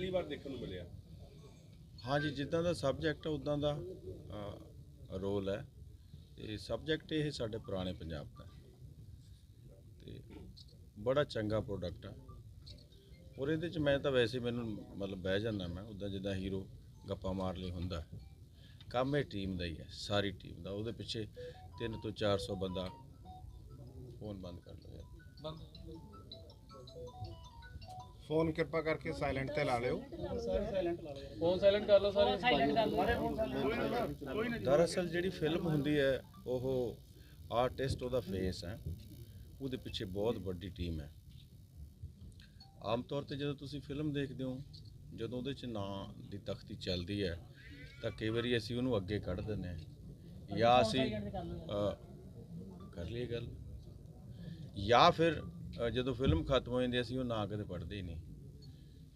ਪਹਿਲੀ ਵਾਰ ਦੇਖਣ ਨੂੰ ਮਿਲਿਆ। ਹਾਂਜੀ ਜਿੱਦਾਂ ਦਾ ਸਬਜੈਕਟ ਹੈ ਉਦਾਂ ਦਾ ਰੋਲ ਹੈ। ਤੇ ਸਬਜੈਕਟ ਇਹ ਸਾਡੇ ਪੁਰਾਣੇ ਪੰਜਾਬ ਦਾ ਤੇ ਬੜਾ ਚੰਗਾ ਪ੍ਰੋਡਕਟ ਆ। ਔਰ ਇਹਦੇ ਚ ਮੈਂ ਤਾਂ ਵੈਸੇ ਮੈਨੂੰ ਮਤਲਬ ਬਹਿ ਜਾਂਦਾ ਮੈਂ ਉਦਾਂ ਜਿੱਦਾਂ ਹੀਰੋ ਗੱਪਾਂ ਮਾਰ ਲਈ ਹੁੰਦਾ। ਕੰਮ ਇਹ ਟੀਮ ਦਾ ਹੀ ਹੈ ਸਾਰੀ ਟੀਮ ਦਾ। ਉਹਦੇ ਪਿੱਛੇ 3 ਤੋਂ 400 ਬੰਦਾ ਫੋਨ ਬੰਦ ਕਰ ਲਓ ਯਾਰ ਫੋਨ ਕਿਰਪਾ ਕਰਕੇ ਸਾਇਲੈਂਟ ਤੇ ਲਾ ਲਿਓ। ਫੋਨ ਸਾਇਲੈਂਟ ਕਰ ਲਓ ਸਾਰੇ। ਦਰਅਸਲ ਜਿਹੜੀ ਫਿਲਮ ਹੁੰਦੀ ਹੈ ਉਹ ਆਰਟਿਸਟ ਉਹਦਾ ਫੇਸ ਹੈ। ਉਹਦੇ ਪਿੱਛੇ ਬਹੁਤ ਵੱਡੀ ਟੀਮ ਹੈ। ਆਮ ਤੌਰ ਤੇ ਜਦੋਂ ਤੁਸੀਂ ਫਿਲਮ ਦੇਖਦੇ ਹੋ ਜਦੋਂ ਉਹਦੇ 'ਚ ਨਾਂ ਦੀ ਤਖਤੀ ਚੱਲਦੀ ਹੈ ਤਾਂ ਕਈ ਵਾਰੀ ਅਸੀਂ ਉਹਨੂੰ ਅੱਗੇ ਕੱਢ ਦਿੰਦੇ ਹਾਂ। ਜਾਂ ਅਸੀਂ ਕਰ ਲਈ ਗੱਲ। ਜਾਂ ਫਿਰ ਜਦੋਂ ਫਿਲਮ ਖਤਮ ਹੋ ਜਾਂਦੀ ਅਸੀਂ ਉਹ ਨਾਂ ਕਦੇ ਪੜ੍ਹਦੇ ਹੀ ਨਹੀਂ।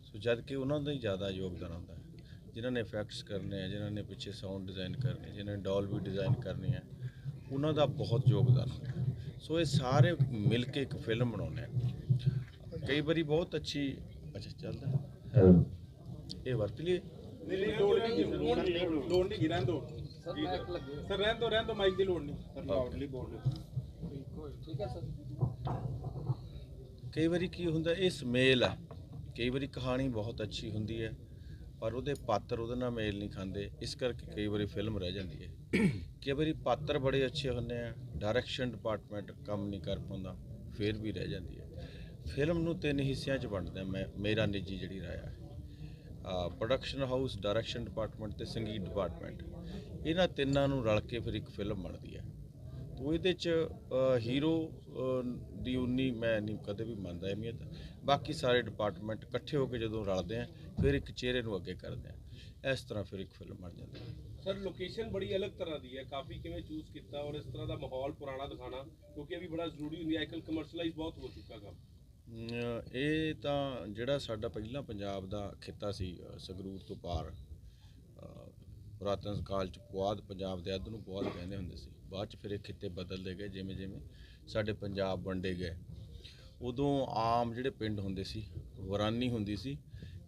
ਸੋ ਜਦ ਕਿ ਉਹਨਾਂ ਦਾ ਹੀ ਜ਼ਿਆਦਾ ਯੋਗਦਾਨ ਹੁੰਦਾ ਹੈ। ਜਿਨ੍ਹਾਂ ਨੇ ਇਫੈਕਟਸ ਕਰਨੇ ਆ ਜਿਨ੍ਹਾਂ ਨੇ ਪਿੱਛੇ ਸਾਊਂਡ ਡਿਜ਼ਾਈਨ ਕਰਨੇ ਜਿਨ੍ਹਾਂ ਨੇ ਡੋਲਬੀ ਡਿਜ਼ਾਈਨ ਕਰਨੀ ਹੈ ਉਹਨਾਂ ਦਾ ਬਹੁਤ ਯੋਗਦਾਨ। ਸੋ ਇਹ ਸਾਰੇ ਮਿਲ ਕੇ ਇੱਕ ਫਿਲਮ ਬਣਾਉਂਦੇ ਆ। ਕਈ ਵਾਰੀ ਬਹੁਤ ਅੱਛੀ ਅੱਛਾ ਚੱਲਦਾ ਹੈ। ਇਹ ਵਰਤ ਲਈ ਨਹੀਂ ਨਹੀਂ ਲੋੜ ਨਹੀਂ ਲੋੜ ਨਹੀਂ ਰਹਿਣ ਦੋ। ਸਰ ਰਹਿਣ ਦੋ ਰਹਿਣ ਦੋ ਮਾਈਕ ਦੀ ਲੋੜ ਨਹੀਂ। ਸਰ ਲਾਊਡਲੀ ਬੋਲ ਠੀਕ ਹੈ ਸਰ। ਕਈ ਵਾਰੀ ਕੀ ਹੁੰਦਾ, ਇਹ ਸਮੇਲ ਆ। ਕਈ ਵਾਰੀ ਕਹਾਣੀ ਬਹੁਤ ਅੱਛੀ ਹੁੰਦੀ ਹੈ, ਪਰ ਉਹਦੇ ਪਾਤਰ ਉਹਦੇ ਨਾਲ ਮੇਲ ਨਹੀਂ ਖਾਂਦੇ। ਇਸ ਕਰਕੇ ਕਈ ਵਾਰੀ ਫਿਲਮ ਰਹਿ ਜਾਂਦੀ ਹੈ। ਕਈ ਵਾਰੀ ਪਾਤਰ ਬੜੇ ਅੱਛੇ ਹੁੰਦੇ ਆ ਡਾਇਰੈਕਸ਼ਨ ਡਿਪਾਰਟਮੈਂਟ ਕੰਮ ਨਹੀਂ ਕਰ ਪਾਉਂਦਾ, ਫਿਰ ਵੀ ਰਹਿ ਜਾਂਦੀ ਹੈ। ਫਿਲਮ ਨੂੰ ਤਿੰਨ ਹਿੱਸਿਆਂ 'ਚ ਵੰਡਦਾ ਮੈਂ, ਮੇਰਾ ਨਿੱਜੀ ਜਿਹੜੀ ਰਾਏ ਹੈ ਪ੍ਰੋਡਕਸ਼ਨ ਹਾਊਸ ਡਾਇਰੈਕਸ਼ਨ ਡਿਪਾਰਟਮੈਂਟ ਤੇ ਸੰਗੀਤ ਡਿਪਾਰਟਮੈਂਟ ਇਹਨਾਂ ਤਿੰਨਾਂ ਨੂੰ ਰਲ ਕੇ ਫਿਰ ਇੱਕ ਫਿਲਮ ਬਣਦੀ ਹੈ। ਤੋ ਇਹਦੇ ਚ ਹੀਰੋ ਦੀ ਉਨੀ ਮੈਂ ਨਹੀਂ ਕਦੇ ਵੀ ਮੰਨਦਾ ਅਹਿਮੀਅਤ। ਬਾਕੀ ਸਾਰੇ ਡਿਪਾਰਟਮੈਂਟ ਇਕੱਠੇ ਹੋ ਕੇ ਜਦੋਂ ਰਲਦੇ ਆ ਫਿਰ ਇੱਕ ਚਿਹਰੇ ਨੂੰ ਅੱਗੇ ਕਰਦੇ ਆ। ਇਸ ਤਰ੍ਹਾਂ ਫਿਰ ਇੱਕ ਫਿਲਮ ਬਣ ਜਾਂਦੀ ਹੈ। ਸਰ ਲੋਕੇਸ਼ਨ ਬੜੀ ਅਲੱਗ ਤਰ੍ਹਾਂ ਦੀ ਹੈ। ਕਾਫੀ ਕਿਵੇਂ ਚੂਜ਼ ਕੀਤਾ ਔਰ ਇਸ ਤਰ੍ਹਾਂ ਦਾ ਮਾਹੌਲ ਪੁਰਾਣਾ ਦਿਖਾਣਾ ਕਿਉਂਕਿ ਇਹ ਵੀ ਬੜਾ ਜ਼ਰੂਰੀ ਹੁੰਦੀ ਹੈ। ਅੱਜਕੱਲ ਕਮਰਸ਼ੀਅਲਾਈਜ਼ ਬਹੁਤ ਹੋ ਚੁੱਕਾ ਕੰਮ। ਇਹ ਤਾਂ ਜਿਹੜਾ ਸਾਡਾ ਪਹਿਲਾਂ ਪੰਜਾਬ ਦਾ ਖਿੱਤਾ ਸੀ ਸੰਗਰੂਰ ਤੋਂ ਪਾਰ ਪੁਰਾਤਨ ਕਾਲ ਚ ਪੁਆਧ ਪੰਜਾਬ ਦੇ ਅੱਧ ਨੂੰ ਪੁਆਧ ਕਹਿੰਦੇ ਹੁੰਦੇ ਸੀ। ਬਾਅਦ ਚ ਫਿਰ ਇਹ ਖਿੱਤੇ ਬਦਲਦੇ ਗਏ, ਜਿਵੇਂ ਜਿਵੇਂ ਸਾਡੇ ਪੰਜਾਬ ਵੰਡੇ ਗਏ। ਉਦੋਂ ਆਮ ਜਿਹੜੇ ਪਿੰਡ ਹੁੰਦੇ ਸੀ, ਵਰਾਨੀ ਹੁੰਦੀ ਸੀ,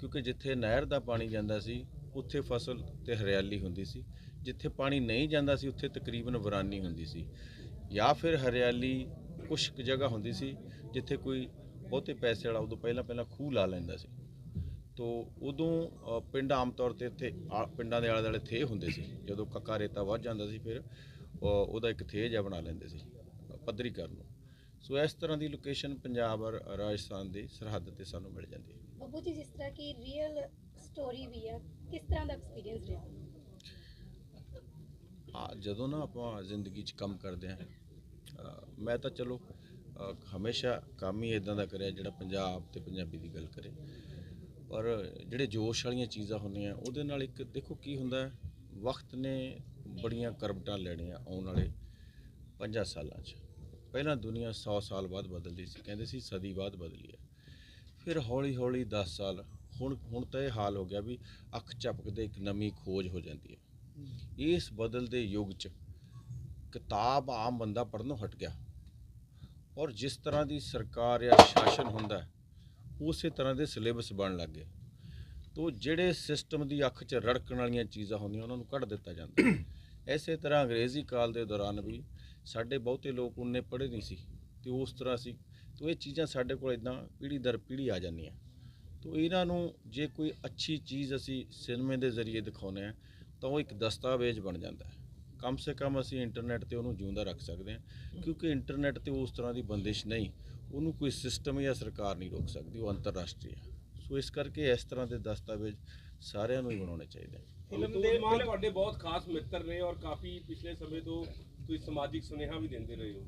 ਕਿਉਂਕਿ ਜਿੱਥੇ ਨਹਿਰ ਦਾ ਪਾਣੀ ਜਾਂਦਾ ਸੀ, ਉੱਥੇ ਫਸਲ ਤੇ ਹਰਿਆਲੀ ਹੁੰਦੀ ਸੀ। ਜਿੱਥੇ ਪਾਣੀ ਨਹੀਂ ਜਾਂਦਾ ਸੀ, ਉੱਥੇ ਤਕਰੀਬਨ ਵਰਾਨੀ ਹੁੰਦੀ ਸੀ। ਜਾਂ ਫਿਰ ਹਰਿਆਲੀ ਕੁਛ ਕੁ ਜਗ੍ਹਾ ਹੁੰਦੀ ਸੀ, ਜਿੱਥੇ ਕੋਈ ਬਹੁਤੇ ਪੈਸੇ ਵਾਲਾ ਉਦੋਂ ਪਹਿਲਾਂ ਪਹਿਲਾਂ ਖੂਹ ਲਾ ਲੈਂਦਾ ਸੀ। ਤੋ ਉਦੋਂ ਪਿੰਡ ਆਮ ਤੌਰ ਤੇ ਇੱਥੇ ਆ- ਪਿੰਡਾਂ ਦੇ ਆਲੇ ਦੁਆਲੇ ਥੇ ਹੁੰਦੇ ਸੀ। ਜਦੋਂ ਕੱਕਾ ਰੇਤਾ ਵੱਧ ਜਾਂਦਾ ਸੀ ਫਿਰ ਉਹਦਾ ਇੱਕ ਥੇ ਜਿਹਾ ਬਣਾ ਲੈਂਦੇ ਸੀ ਪੱਧਰੀ ਕਰਨ ਨੂੰ। ਸੋ ਇਸ ਤਰ੍ਹਾਂ ਦੀ ਲੋਕੇਸ਼ਨ ਪੰਜਾਬ ਔਰ ਰਾਜਸਥਾਨ ਦੀ ਸਰਹੱਦ ਤੇ ਸਾਨੂੰ ਮਿਲ ਜਾਂਦੀ ਹੈ। ਬੱਬੂ ਜੀ ਜਿਸ ਤਰ੍ਹਾਂ ਕਿ ਰੀਅਲ ਸਟੋਰੀ ਵੀ ਹੈ ਕਿਸ ਤਰ੍ਹਾਂ ਦਾ ਐਕਸਪੀਰੀਅੰਸ ਰਿਹਾ? ਹਾਂ ਜਦੋਂ ਨਾ ਆਪਾਂ ਜ਼ਿੰਦਗੀ 'ਚ ਕੰਮ ਕਰਦੇ ਹਾਂ ਅ, ਮੈਂ ਤਾਂ ਚਲੋ ਹਮੇਸ਼ਾ ਕੰਮ ਹੀ ਇਦਾਂ ਦਾ ਕਰਿਆ ਜਿਹੜਾ ਪੰਜਾਬ ਤੇ ਪੰਜਾਬੀ ਦੀ ਗੱਲ ਕਰੇ। ਪਰ ਜਿਹੜੇ ਜੋਸ਼ ਵਾਲੀਆਂ ਚੀਜ਼ਾਂ ਹੁੰਦੀਆਂ, ਉਹਦੇ ਨਾਲ ਇੱਕ ਦੇਖੋ ਕੀ ਹੁੰਦਾ ਵਕਤ ਨੇ ਬੜੀਆਂ ਕਰਵਟਾਂ ਲੈਣੀਆਂ ਆਉਣ ਵਾਲੇ 50 ਸਾਲਾਂ 'ਚ। ਪਹਿਲਾਂ ਦੁਨੀਆ 100 ਸਾਲ ਬਾਅਦ ਬਦਲਦੀ ਸੀ, ਕਹਿੰਦੇ ਸੀ ਸਦੀ ਬਾਅਦ ਬਦਲੀ ਹੈ। ਫਿਰ ਹੌਲੀ ਹੌਲੀ 10 ਸਾਲ, ਹੁਣ ਹੁਣ ਤਾਂ ਇਹ ਹਾਲ ਹੋ ਗਿਆ ਵੀ ਅੱਖ ਝਪਕਦੇ ਇੱਕ ਨਵੀਂ ਖੋਜ ਹੋ ਜਾਂਦੀ ਹੈ। ਇਸ ਬਦਲਦੇ ਯੁੱਗ 'ਚ ਕਿਤਾਬ ਆਮ ਬੰਦਾ ਪੜ੍ਹਨੋਂ ਹਟ ਗਿਆ। ਔਰ ਜਿਸ ਤਰ੍ਹਾਂ ਦੀ ਸਰਕਾਰ ਜਾਂ ਸ਼ਾਸਨ ਹੁੰਦਾ ਉਸੇ ਤਰ੍ਹਾਂ ਦੇ ਸਿਲੇਬਸ ਬਣਨ ਗਏ। ਤੋ ਜਿਹੜੇ ਸਿਸਟਮ ਦੀ ਅੱਖ 'ਚ ਰੜਕਣ ਵਾਲੀਆਂ ਚੀਜ਼ਾਂ ਹੁੰਦੀਆਂ, ਉਹਨਾਂ ਨੂੰ ਕੱਢ ਦਿੱਤਾ ਜਾਂਦਾ। ਐਸੇ ਤਰ੍ਹਾਂ ਅੰਗਰੇਜ਼ੀ ਕਾਲ ਦੇ ਦੌਰਾਨ ਵੀ ਸਾਡੇ ਬਹੁਤੇ ਲੋਕ ਉਹਨੇ ਪੜ੍ਹੇ ਨਹੀਂ ਸੀ, ਤੇ ਉਸ ਤਰ੍ਹਾਂ ਸੀ। ਤੋ ਇਹ ਚੀਜ਼ਾਂ ਸਾਡੇ ਕੋਲ ਇਦਾਂ ਪੀੜ੍ਹੀ ਦਰ ਪੀੜ੍ਹੀ ਆ ਜਾਂਦੀਆਂ। ਤੋ ਇਹਨਾਂ ਨੂੰ ਜੇ ਕੋਈ ਅੱਛੀ ਚੀਜ਼ ਅਸੀਂ ਸਿਨੇਮੇ ਦੇ ਜ਼ਰੀਏ ਦਿਖਾਉਂਦੇ ਆ ਤਾਂ ਉਹ ਇੱਕ ਦਸਤਾਵੇਜ਼ ਬਣ ਜਾਂਦਾ ਹੈ। ਕਮ ਸੇ ਕਮ ਅਸੀਂ ਇੰਟਰਨੈਟ ਤੇ ਉਹਨੂੰ ਜਿਉਂਦਾ ਰੱਖ ਸਕਦੇ ਹਾਂ, ਕਿਉਂਕਿ ਇੰਟਰਨੈਟ ਤੇ ਉਸ ਤਰ੍ਹਾਂ ਦੀ ਬੰਦਿਸ਼ ਨਹੀਂ। ਉਹਨੂੰ ਕੋਈ ਸਿਸਟਮ ਜਾਂ ਸਰਕਾਰ ਨਹੀਂ ਰੋਕ ਸਕਦੀ ਉਹ ਅੰਤਰਰਾਸ਼ਟਰੀ ਹੈ ਸੋ ਇਸ ਕਰਕੇ ਇਸ ਤਰ੍ਹਾਂ ਦੇ ਦਸਤਾਵੇਜ਼ ਸਾਰਿਆਂ ਨੂੰ ਹੀ ਬਣਾਉਣੇ ਚਾਹੀਦੇ ਹਨ ਫਿਲਮ ਦੇ ਮਾਨ ਤੁਹਾਡੇ ਬਹੁਤ ਖਾਸ ਮਿੱਤਰ ਨੇ ਔਰ ਕਾਫੀ ਪਿਛਲੇ ਸਮੇਂ ਤੋਂ ਤੁਸੀਂ ਸਮਾਜਿਕ ਸੁਨੇਹਾ ਵੀ ਦਿੰਦੇ ਰਹੇ ਹੋ।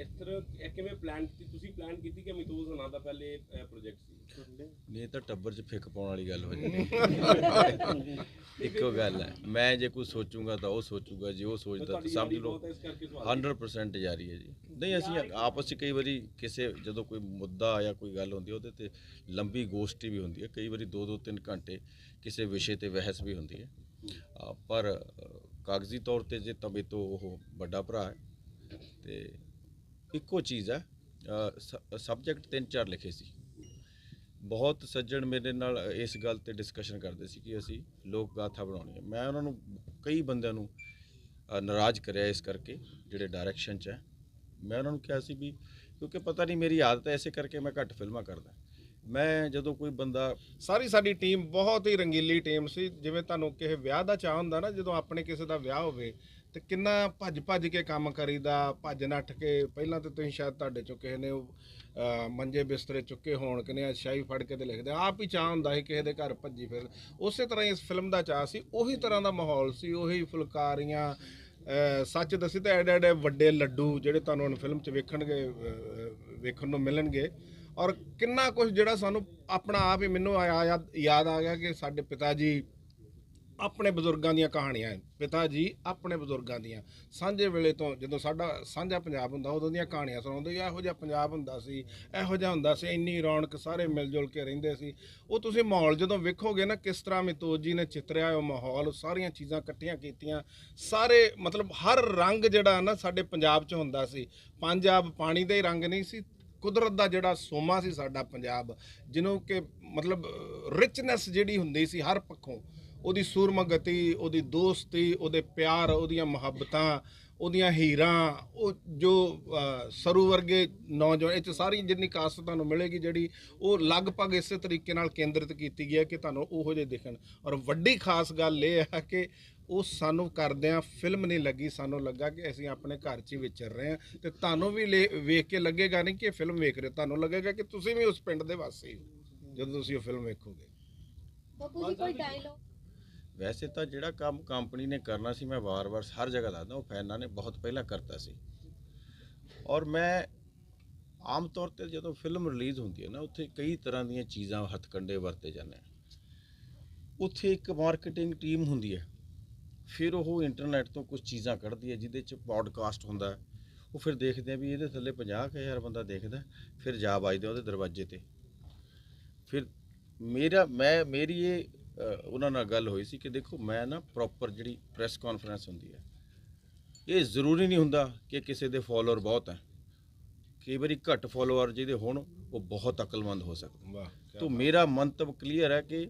ਇਸ ਤਰ੍ਹਾਂ ਕਿਵੇਂ ਪਲਾਨ ਕੀਤੀ? ਤੁਸੀਂ ਪਲਾਨ ਕੀਤੀ ਕਿ ਮਿਤੋਜ ਹੋਣਾ ਦਾ ਪਹਿਲੇ ਪ੍ਰੋਜੈਕਟ ਸੀ? ਨਹੀਂ ਤਾਂ ਟੱਬਰ 'ਚ ਫਿੱਕ ਪਾਉਣ ਵਾਲੀ ਗੱਲ ਹੋ ਜਾਂਦੀ। ਇੱਕੋ ਗੱਲ ਹੈ। ਮੈਂ ਜੇ ਕੋਈ ਸੋਚੂਗਾ ਤਾਂ ਉਹ ਸੋਚੂਗਾ ਜੇ ਉਹ ਸੋਚਦਾ ਤਾਂ ਸਮਝ ਲਓ ਬਹੁਤ ਹੈ ਇਸ ਕਰਕੇ ਸਵਾਲ 100% ਜਾਰੀ ਹੈ ਜੀ। ਨਹੀਂ ਅਸੀਂ ਆਪਸ 'ਚ ਕਈ ਵਾਰੀ ਕਿਸੇ ਜਦੋਂ ਕੋਈ ਮੁੱਦਾ ਜਾਂ ਕੋਈ ਗੱਲ ਹੁੰਦੀ ਹੈ ਉਹਦੇ ਤੇ ਲੰਬੀ ਗੋਸ਼ਟੀ ਵੀ ਹੁੰਦੀ ਹੈ। ਕਈ ਵਾਰੀ 2-2 3 ਘੰਟੇ ਕਿਸੇ ਵਿਸ਼ੇ ਤੇ ਬਹਿਸ ਵੀ ਹੁੰਦੀ ਹੈ। ਪਰ ਕਾਗਜ਼ੀ ਤੌਰ ਤੇ ਜੇ ਤਵੇ ਤੋਂ ਉਹ ਵੱਡਾ ਭਰਾ ਹੈ ਤੇ ਇੱਕੋ ਚੀਜ਼ ਹੈ। ਸਬਜੈਕਟ ਤਿੰਨ ਚਾਰ ਲਿਖੇ ਸੀ। ਬਹੁਤ ਸੱਜਣ ਮੇਰੇ ਨਾਲ ਇਸ ਗੱਲ ਤੇ ਡਿਸਕਸ਼ਨ ਕਰਦੇ ਸੀ ਕਿ ਅਸੀਂ ਲੋਕ ਗਾਥਾ ਬਣਾਉਣੀ ਹੈ। ਮੈਂ ਉਹਨਾਂ ਨੂੰ ਕਈ ਬੰਦਿਆਂ ਨੂੰ ਨਾਰਾਜ਼ ਕਰਿਆ ਇਸ ਕਰਕੇ, ਜਿਹੜੇ ਡਾਇਰੈਕਸ਼ਨ 'ਚ ਹੈ। ਮੈਂ ਉਹਨਾਂ ਨੂੰ ਕਿਹਾ ਸੀ ਵੀ, ਕਿਉਂਕਿ ਪਤਾ ਨਹੀਂ ਮੇਰੀ ਆਦਤ ਹੈ, ਇਸੇ ਕਰਕੇ ਮੈਂ ਘੱਟ ਫਿਲਮਾਂ ਕਰਦਾ। ਮੈਂ ਜਦੋਂ ਕੋਈ ਬੰਦਾ ਸਾਰੀ ਸਾਡੀ ਟੀਮ ਬਹੁਤ ਹੀ ਰੰਗੀਲੀ ਟੀਮ ਸੀ। ਜਿਵੇਂ ਤੁਹਾਨੂੰ ਕਿਸੇ ਵਿਆਹ ਦਾ ਚਾਹ ਹੁੰਦਾ ਨਾ, ਜਦੋਂ ਆਪਣੇ ਕਿਸੇ ਦਾ ਵਿਆਹ ਹੋਵੇ ਤੇ ਕਿੰਨਾ ਭੱਜ ਭੱਜ ਕੇ ਕੰਮ ਕਰੀਦਾ ਭੱਜ ਨੱਠ ਕੇ? ਪਹਿਲਾਂ ਤੇ ਤੁਸੀਂ ਸ਼ਾਇਦ ਤੁਹਾਡੇ ਚੋਂ ਕਿਸੇ ਨੇ ਉਹ, ਅਹ, ਮੰਜੇ ਬਿਸਤਰੇ ਚੁੱਕੇ ਹੋਣ ਕਿਨੇ ਸ਼ਾਹੀ ਫੜ ਕੇ ਤੇ ਲਿਖਦੇ ਆਪ ਹੀ ਚਾਹ ਹੁੰਦਾ ਸੀ ਕਿਸੇ ਦੇ ਘਰ ਭੱਜੀ ਫਿਰ। ਉਸੇ ਤਰ੍ਹਾਂ ਹੀ ਇਸ ਫਿਲਮ ਦਾ ਚਾਹ ਸੀ ਉਹੀ ਤਰ੍ਹਾਂ ਦਾ ਮਾਹੌਲ ਸੀ ਉਹੀ ਫੁਲਕਾਰੀਆਂ ਅਹ, ਸੱਚ ਦੱਸੀ ਤਾਂ ਐਡੇ ਐਡੇ ਵੱਡੇ ਲੱਡੂ ਜਿਹੜੇ ਤੁਹਾਨੂੰ ਹੁਣ ਫਿਲਮ 'ਚ ਵੇਖਣਗੇ ਅਹ, ਵੇਖਣ ਨੂੰ ਮਿਲਣਗੇ। ਔਰ ਕਿੰਨਾ ਕੁਝ ਜਿਹੜਾ ਸਾਨੂੰ ਆਪਣਾ ਆਪ ਹੀ ਮੈਨੂੰ ਆਇਆ ਯਾਦ- ਯਾਦ ਆ ਗਿਆ ਕਿ ਸਾਡੇ ਪਿਤਾ ਜੀ ਆਪਣੇ ਬਜ਼ੁਰਗਾਂ ਦੀਆਂ ਕਹਾਣੀਆਂ ਪਿਤਾ ਜੀ, ਆਪਣੇ ਬਜ਼ੁਰਗਾਂ ਦੀਆਂ। ਸਾਂਝੇ ਵੇਲੇ ਤੋਂ ਜਦੋਂ ਸਾਡਾ ਸਾਂਝਾ ਪੰਜਾਬ ਹੁੰਦਾ, ਉਦੋਂ ਦੀਆਂ ਕਹਾਣੀਆਂ ਸੁਣਾਉਂਦੇ ਇਹੋ ਜਿਹਾ ਪੰਜਾਬ ਹੁੰਦਾ ਸੀ, ਇਹੋ ਜਿਹਾ ਹੁੰਦਾ ਸੀ, ਇੰਨੀ ਰੌਣਕ, ਸਾਰੇ ਮਿਲ ਜੁਲ ਕੇ ਰਹਿੰਦੇ ਸੀ। ਉਹ ਤੁਸੀਂ ਮਾਹੌਲ ਜਦੋਂ ਵੇਖੋਗੇ ਨਾ, ਕਿਸ ਤਰ੍ਹਾਂ ਮਿਤੋਜ ਜੀ ਨੇ ਚਿਤਰਿਆ ਉਹ ਮਾਹੌਲ, ਸਾਰੀਆਂ ਚੀਜ਼ਾਂ ਇਕੱਠੀਆਂ ਕੀਤੀਆਂ। ਸਾਰੇ ਮਤਲਬ ਹਰ ਰੰਗ ਜਿਹੜਾ ਨਾ ਸਾਡੇ ਪੰਜਾਬ 'ਚ ਹੁੰਦਾ ਸੀ। ਪੰਜਾਬ ਪਾਣੀ ਦੇ ਹੀ ਰੰਗ ਨਹੀਂ ਸੀ, ਕੁਦਰਤ ਦਾ ਜਿਹੜਾ ਸੋਮਾ ਸੀ ਸਾਡਾ ਪੰਜਾਬ। ਜਿਹਨੂੰ ਕਿ ਮਤਲਬ ਰਿਚਨੈਸ ਜਿਹੜੀ ਹੁੰਦੀ ਸੀ ਹਰ ਪੱਖੋਂ। ਉਹਦੀ ਸੂਰਮਗਤੀ ਉਹਦੀ ਦੋਸਤੀ ਉਹਦੇ ਪਿਆਰ ਉਹਦੀਆਂ ਮੁਹੱਬਤਾਂ ਉਹਦੀਆਂ ਹੀਰਾਂ ਉਹ ਜੋ ਸਰੂ ਵਰਗੇ ਨੌਜਵਾਨ ਇਹ ਚ ਸਾਰੀ ਜਿੰਨੀ ਕਾਸਟ ਤੁਹਾਨੂੰ ਮਿਲੇਗੀ ਜਿਹੜੀ ਉਹ ਲਗਭਗ ਇਸੇ ਤਰੀਕੇ ਨਾਲ ਕੇਂਦਰਿਤ ਕੀਤੀ ਗਈ ਹੈ ਕਿ ਤੁਹਾਨੂੰ ਉਹੋ ਜਿਹੇ ਦਿਖਣ। ਔਰ ਵੱਡੀ ਖਾਸ ਗੱਲ ਇਹ ਹੈ ਕਿ ਉਹ ਸਾਨੂੰ ਕਰਦਿਆਂ ਫਿਲਮ ਨਹੀਂ ਲੱਗੀ ਸਾਨੂੰ ਲੱਗਾ ਕਿ ਅਸੀਂ ਆਪਣੇ ਘਰ 'ਚ ਹੀ ਵਿਚਰ ਰਹੇ ਹਾਂ ਤੇ ਤੁਹਾਨੂੰ ਵੀ ਲੈ- ਵੇਖ ਕੇ ਲੱਗੇਗਾ ਨਹੀਂ ਕਿ ਇਹ ਫਿਲਮ ਵੇਖ ਰਹੇ ਹੋ। ਤੁਹਾਨੂੰ ਲੱਗੇਗਾ ਕਿ ਤੁਸੀਂ ਵੀ ਉਸ ਪਿੰਡ ਦੇ ਵਾਸੀ ਹੋ ਜਦੋਂ ਤੁਸੀਂ ਉਹ ਫਿਲਮ ਵੇਖੋਗੇ। ਬੱਬੂ ਜੀ ਕੋਈ ਡਾਇਲੋਗ ਵੈਸੇ ਤਾਂ ਜਿਹੜਾ ਕੰਮ ਕੰਪਨੀ ਨੇ ਕਰਨਾ ਸੀ, ਮੈਂ ਵਾਰ-ਵਾਰ ਹਰ ਜਗ੍ਹਾ ਦੱਸਦਾ, ਉਹ ਫੈਨਾਂ ਨੇ ਬਹੁਤ ਪਹਿਲਾਂ ਕਰਤਾ ਸੀ। ਔਰ ਮੈਂ ਆਮ ਤੌਰ ਤੇ ਜਦੋਂ ਫਿਲਮ ਰਿਲੀਜ਼ ਹੁੰਦੀ ਹੈ ਨਾ, ਉੱਥੇ ਕਈ ਤਰ੍ਹਾਂ ਦੀਆਂ ਚੀਜ਼ਾਂ ਹੱਥਕੰਡੇ ਵਰਤੇ ਜਾਂਦੇ ਆ। ਉੱਥੇ ਇੱਕ ਮਾਰਕੀਟਿੰਗ ਟੀਮ ਹੁੰਦੀ ਹੈ, ਫਿਰ ਉਹ ਇੰਟਰਨੈਟ ਤੋਂ ਕੁਝ ਚੀਜ਼ਾਂ ਕੱਢਦੀ ਹੈ, ਜਿਹਦੇ ਚ ਪੋਡਕਾਸਟ ਹੁੰਦਾ ਉਹ ਫਿਰ ਦੇਖਦੇ ਆ ਵੀ ਇਹਦੇ ਥੱਲੇ 50000 ਬੰਦਾ ਦੇਖਦਾ ਫਿਰ ਜਾ ਵੱਜਦੇ ਉਹਦੇ ਦਰਵਾਜ਼ੇ ਤੇ। ਫਿਰ ਮੇਰਾ, ਮੈਂ, ਮੇਰੀ ਇਹ ਉਹਨਾਂ ਨਾਲ ਗੱਲ ਹੋਈ ਸੀ ਕਿ ਦੇਖੋ ਮੈਂ ਨਾ ਪ੍ਰੋਪਰ ਜਿਹੜੀ ਪ੍ਰੈਸ ਕਾਨਫਰੰਸ ਹੁੰਦੀ ਹੈ ਇਹ ਜ਼ਰੂਰੀ ਨਹੀਂ ਹੁੰਦਾ ਕਿ ਕਿਸੇ ਦੇ ਫਾਲੋਅਰ ਬਹੁਤ ਹੈ। ਕਈ ਵਾਰੀ ਘੱਟ ਫਾਲੋਅਰ ਜਿਹਦੇ ਹੋਣ ਉਹ ਬਹੁਤ ਅਕਲਮੰਦ ਹੋ ਸਕਦੇ। ਵਾਹ ਤੋ ਮੇਰਾ ਮੰਤਵ ਕਲੀਅਰ ਹੈ ਕਿ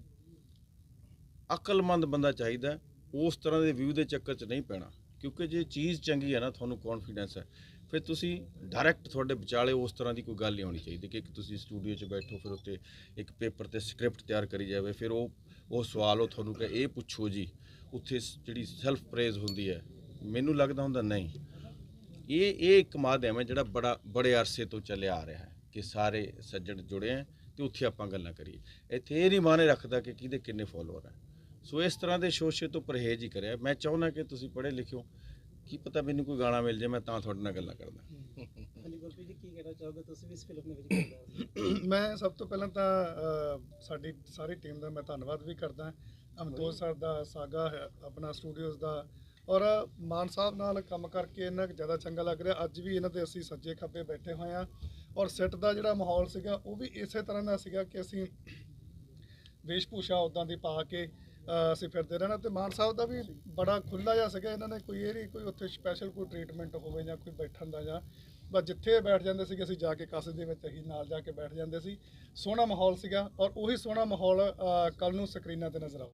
ਅਕਲਮੰਦ ਬੰਦਾ ਚਾਹੀਦਾ ਉਸ ਤਰ੍ਹਾਂ ਦੇ ਵਿਊ ਦੇ ਚੱਕਰ 'ਚ ਨਹੀਂ ਪੈਣਾ। ਕਿਉਂਕਿ ਜੇ ਚੀਜ਼ ਚੰਗੀ ਹੈ ਨਾ ਤੁਹਾਨੂੰ ਕੌਨਫੀਡੈਂਸ ਹੈ। ਫਿਰ ਤੁਸੀਂ ਡਾਇਰੈਕਟ ਤੁਹਾਡੇ ਵਿਚਾਲੇ ਉਸ ਤਰ੍ਹਾਂ ਦੀ ਕੋਈ ਗੱਲ ਨਹੀਂ ਹੋਣੀ ਚਾਹੀਦੀ ਕਿ ਤੁਸੀਂ ਸਟੂਡੀਓ 'ਚ ਬੈਠੋ ਫਿਰ ਉੱਤੇ ਇੱਕ ਪੇਪਰ ਤੇ ਸਕ੍ਰਿਪਟ ਤਿਆਰ ਕਰੀ ਜਾਵੇ ਫਿਰ ਉਹ ਉਹ ਸਵਾਲ ਉਹ ਤੁਹਾਨੂੰ ਕਿ ਇਹ ਪੁੱਛੋ ਜੀ, ਉੱਥੇ ਜਿਹੜੀ ਸੈਲਫ ਪ੍ਰੇਜ਼ ਹੁੰਦੀ ਹੈ, ਮੈਨੂੰ ਲੱਗਦਾ ਹੁੰਦਾ ਨਹੀਂ। ਇਹ ਇਹ ਇੱਕ ਮਾਧਿਅਮ ਹੈ ਜਿਹੜਾ ਬੜਾ, ਬੜੇ ਅਰਸੇ ਤੋਂ ਚੱਲਿਆ ਆ ਰਿਹਾ ਹੈ ਕਿ ਸਾਰੇ ਸੱਜਣ ਜੁੜੇ ਹੈ ਤੇ ਉੱਥੇ ਆਪਾਂ ਗੱਲਾਂ ਕਰੀਏ। ਇੱਥੇ ਇਹ ਨਹੀਂ ਮਾਨੇ ਰੱਖਦਾ ਕਿ ਕਿਹਦੇ ਕਿੰਨੇ ਫੋਲੋਅਰ ਹੈ। ਸੋ ਇਸ ਤਰ੍ਹਾਂ ਦੇ ਸ਼ੋਸ਼ੇ ਤੋਂ ਪਰਹੇਜ਼ ਹੀ ਕਰਿਆ। ਮੈਂ ਚਾਹੁੰਦਾ ਕਿ ਤੁਸੀਂ ਪੜ੍ਹੇ ਲਿਖਿਓ ਕੀ ਪਤਾ ਮੈਨੂੰ ਕੋਈ ਗਾਣਾ ਮਿਲ ਜਾਏ ਮੈਂ ਤਾਂ ਤੁਹਾਡੇ ਨਾਲ ਗੱਲਾਂ ਕਰਦਾ। ਹਾਂਜੀ ਗੁਰਪ੍ਰੀਤ ਜੀ ਕੀ ਕਹਿਣਾ ਚਾਹੋਗੇ? ਤੁਸੀਂ ਵੀ ਇਸ ਫਿਲਮ ਦੇ ਵਿੱਚ ਕਿਰਦਾਰ ਮੈਂ ਸਭ ਤੋਂ ਪਹਿਲਾਂ ਤਾਂ ਸਾਡੀ ਸਾਰੀ ਟੀਮ ਦਾ ਮੈਂ ਧੰਨਵਾਦ ਵੀ ਕਰਦਾ। ਅਮਦੋਜ ਸਰ ਦਾ ਸਾਗਾ ਹੈ, ਆਪਣਾ ਸਟੂਡੀਓਜ਼ ਦਾ। ਔਰ ਮਾਨ ਸਾਹਿਬ ਨਾਲ ਕੰਮ ਕਰਕੇ ਇੰਨਾ ਕੁ ਜ਼ਿਆਦਾ ਚੰਗਾ ਲੱਗ ਰਿਹਾ। ਅੱਜ ਵੀ ਇਹਨਾਂ ਦੇ ਅਸੀਂ ਸੱਜੇ ਖੱਬੇ ਬੈਠੇ ਹੋਏ ਆ ਔਰ ਸੈੱਟ ਦਾ ਜਿਹੜਾ ਮਾਹੌਲ ਸੀਗਾ ਉਹ ਵੀ ਇਸੇ ਤਰ੍ਹਾਂ ਦਾ ਸੀਗਾ ਕਿ ਅਸੀਂ ਵੇਸ਼ਭੂਸ਼ਾ ਉਦਾਂ ਦੀ ਪਾ ਕੇ ਅਸੀਂ ਫਿਰਦੇ ਰਹਿਣਾ ਤੇ ਮਾਨ ਸਾਹਿਬ ਦਾ ਵੀ ਬੜਾ ਖੁੱਲਾ ਜਿਹਾ ਸੀਗਾ, ਇਹਨਾਂ ਨੇ ਕੋਈ ਇਹ ਨਹੀਂ, ਕੋਈ ਉੱਥੇ ਸਪੈਸ਼ਲ ਕੋਈ ਟ੍ਰੀਟਮੈਂਟ ਹੋਵੇ ਜਾਂ ਕੋਈ ਬੈਠਣ ਦਾ ਜਾਂ ਬਸ ਜਿੱਥੇ ਬੈਠ ਜਾਂਦੇ ਸੀਗੇ ਅਸੀਂ ਜਾ ਕੇ ਕਾਸੇ ਦੇ ਵਿੱਚ ਅਸੀਂ ਨਾਲ ਜਾ ਕੇ ਬੈਠ ਜਾਂਦੇ ਸੀ, ਸੋਹਣਾ ਮਾਹੌਲ ਸੀਗਾ ਔਰ ਉਹੀ ਸੋਹਣਾ ਮਾਹੌਲ ਕੱਲ ਨੂੰ ਸਕਰੀਨਾਂ ਤੇ ਨਜ਼ਰ ਆਊ।